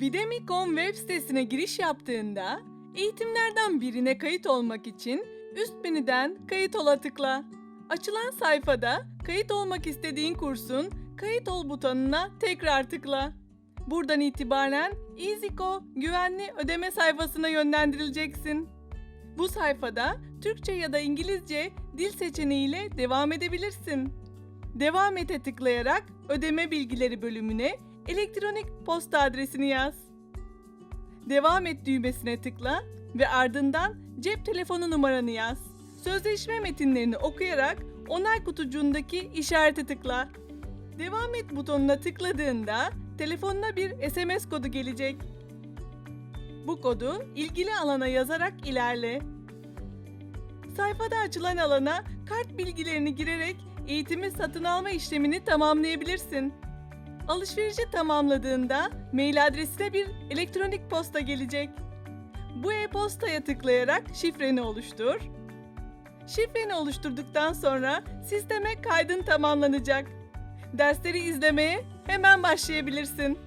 Videmi.com web sitesine giriş yaptığında eğitimlerden birine kayıt olmak için üst menüden kayıt ola tıkla. Açılan sayfada kayıt olmak istediğin kursun kayıt ol butonuna tekrar tıkla. Buradan itibaren EasyCo güvenli ödeme sayfasına yönlendirileceksin. Bu sayfada Türkçe ya da İngilizce dil seçeneğiyle devam edebilirsin. Devam ete tıklayarak ödeme bilgileri bölümüne elektronik posta adresini yaz. Devam et düğmesine tıkla ve ardından cep telefonu numaranı yaz. Sözleşme metinlerini okuyarak onay kutucuğundaki işarete tıkla. Devam et butonuna tıkladığında telefonuna bir SMS kodu gelecek. Bu kodu ilgili alana yazarak ilerle. Sayfada açılan alana kart bilgilerini girerek eğitimi satın alma işlemini tamamlayabilirsin. Alışverişi tamamladığında mail adresine bir elektronik posta gelecek. Bu e-postaya tıklayarak şifreni oluştur. Şifreni oluşturduktan sonra sisteme kaydın tamamlanacak. Dersleri izlemeye hemen başlayabilirsin.